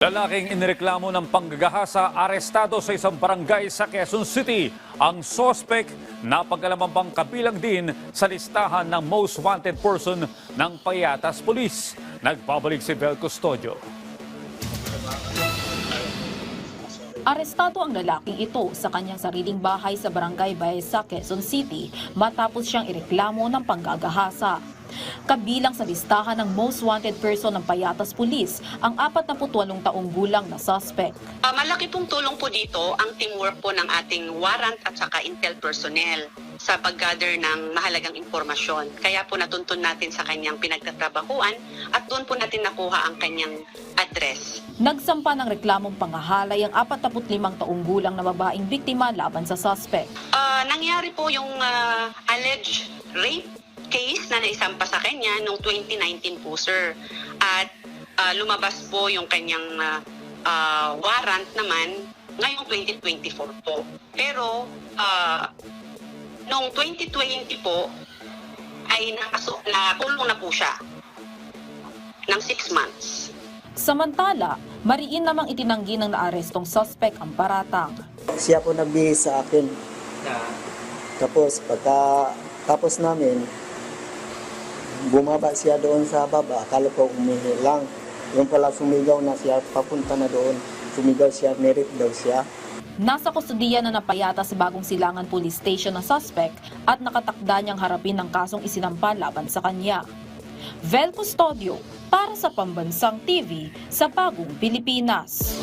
Lalaking inireklamo ng panggagahasa arestado sa isang barangay sa Quezon City. Ang sospek na pang kabilang din sa listahan ng most wanted person ng Payatas Police. Nagbabalik si Bel Custodio. Arestado ang lalaking ito sa kanyang sariling bahay sa Barangay Baeza, Quezon City matapos siyang ireklamo ng panggagahasa. Kabilang sa listahan ng most wanted person ng Payatas Police ang 48 taong gulang na suspect. Ah, malaki pong tulong po dito ang teamwork po ng ating warrant at saka intel personnel sa pag-gather ng mahalagang impormasyon. Kaya po natuntun natin sa kanyang pinagtatrabahuan at doon po natin nakuha ang kanyang address. Nagsampa ng reklamong pangahalay ang 45 taong gulang na babaeng biktima laban sa suspect. Ah, nangyari po yung ah, alleged rape na naisampa sa kanya noong 2019 po, sir. At ah, lumabas po yung kanyang ah, ah, warrant naman ngayong 2024 po. Pero ah, noong 2020 po ay nakaso, nakulong na po siya ng 6 months. Samantala, mariin namang itinanggi ng naarestong suspect ang paratang. siya po nagbihis sa akin. Tapos pagka tapos namin, bumaba siya doon sa baba. Akala ko umihi lang. Yung pala sumigaw na siya, papunta na doon. Sumigaw siya, merit daw siya. Nasa kustudiya na napayata sa Bagong Silangan Police Station na suspect at nakatakda niyang harapin ng kasong isinampa laban sa kanya. Vel Custodio para sa Pambansang TV sa Bagong Pilipinas.